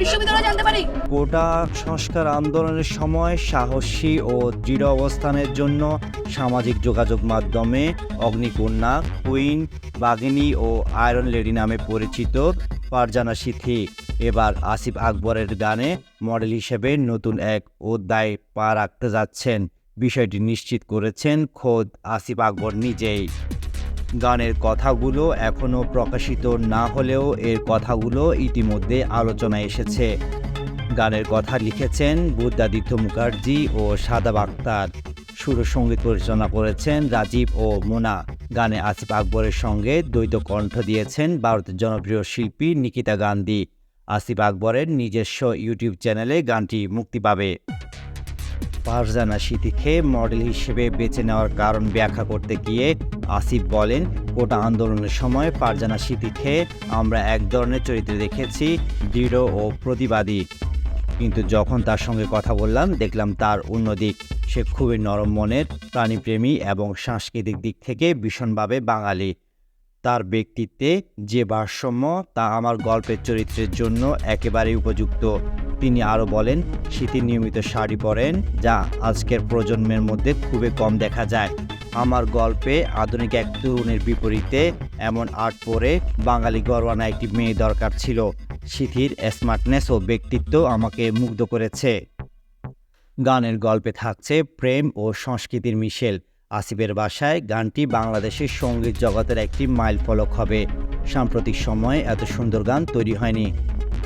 বিশ্ববিদ্যালয় কোটা সংস্কার আন্দোলনের সময় সাহসী ও দৃঢ় অবস্থানের জন্য সামাজিক যোগাযোগ মাধ্যমে অগ্নিকন্যা, কুইন বাগিনী ও আয়রন লেডি নামে পরিচিত ফারজানা সিথি এবার আসিফ আকবরের গানে মডেল হিসেবে নতুন এক অধ্যায় পা রাখতে যাচ্ছেন। বিষয়টি নিশ্চিত করেছেন খোদ আসিফ আকবর নিজেই। গানের কথাগুলো এখনও প্রকাশিত না হলেও এর কথাগুলো ইতিমধ্যে আলোচনায় এসেছে। গানের কথা লিখেছেন বুদ্ধাদিত্য মুখার্জি ও সাদাব আক্তার সুর সংগীত পরিচালনা করেছেন রাজীব ও মোনা। গানে আসিফ আকবরের সঙ্গে দ্বৈত কণ্ঠ দিয়েছেন ভারতের জনপ্রিয় শিল্পী নিকিতা গান্ধী। আসিফ আকবরের নিজস্ব ইউটিউব চ্যানেলে গানটি মুক্তি পাবে। ফারজানা সিদ্দিককে মডেল হিসেবে বেছে নেওয়ার কারণ ব্যাখ্যা করতে গিয়ে আসিফ বলেন, কোটা আন্দোলনের সময় ফারজানা সিদ্দিককে আমরা এক ধরনের চরিত্রে দেখেছি, দৃঢ় ও প্রতিবাদী। কিন্তু যখন তার সঙ্গে কথা বললাম, দেখলাম তার অন্য দিক। সে খুবই নরম মনের, প্রাণীপ্রেমী এবং সাংস্কৃতিক দিক থেকে ভীষণভাবে বাঙালি। তার ব্যক্তিত্বে যে ভারসাম্য, তা আমার গল্পের চরিত্রের জন্য একেবারেই উপযুক্ত। তিনি আরও বলেন, শীতের নিয়মিত শাড়ি পরেন, যা আজকের প্রজন্মের মধ্যে খুবই কম দেখা যায়। আমার গল্পে আধুনিক এক তরুণের বিপরীতে এমন আর্ট পরে বাঙালি গরওয়ানা একটি মেয়ে দরকার ছিল। সিথির স্মার্টনেস ও ব্যক্তিত্ব আমাকে মুগ্ধ করেছে। গানের গল্পে থাকছে প্রেম ও সংস্কৃতির মিশেল। আসিফের বাসায় গানটি বাংলাদেশের সংগীত জগতের একটি মাইল ফলক হবে। সাম্প্রতিক সময়ে এত সুন্দর গান তৈরি হয়নি।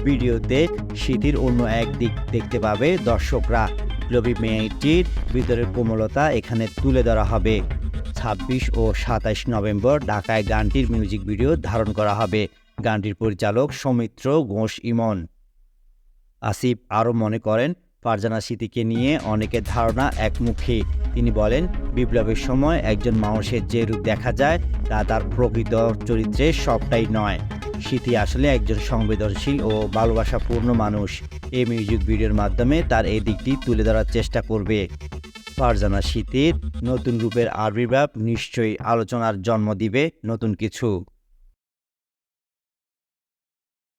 ভিডিওতে স্মৃতির অন্য এক দিক দেখতে পাবে দর্শকরা। রবি মেয়েটির ভিতরের কোমলতা এখানে তুলে ধরা হবে। ছাব্বিশ ও সাতাইশ নভেম্বর ঢাকায় গানটির মিউজিক ভিডিও ধারণ করা হবে। গানটির পরিচালক সৌমিত্র ঘোষ ইমন। আসিফ আরও মনে করেন, ফারজানা স্মৃতিকে নিয়ে অনেকের ধারণা একমুখী। তিনি বলেন, বিপ্লবের সময় একজন মানুষের যে রূপ দেখা যায়, তা তার প্রকৃত চরিত্রে সবটাই নয়। স্মৃতি আসলে একজন সংবেদনশীল ও ভালোবাসাপূর্ণ মানুষ। এই মিউজিক ভিডিওর মাধ্যমে তার এই দিকটি তুলে ধরার চেষ্টা করবে। ফারজানা স্মৃতির নতুন রূপের আবির্ভাব নিশ্চয়ই আলোচনার জন্ম দিবে নতুন কিছু।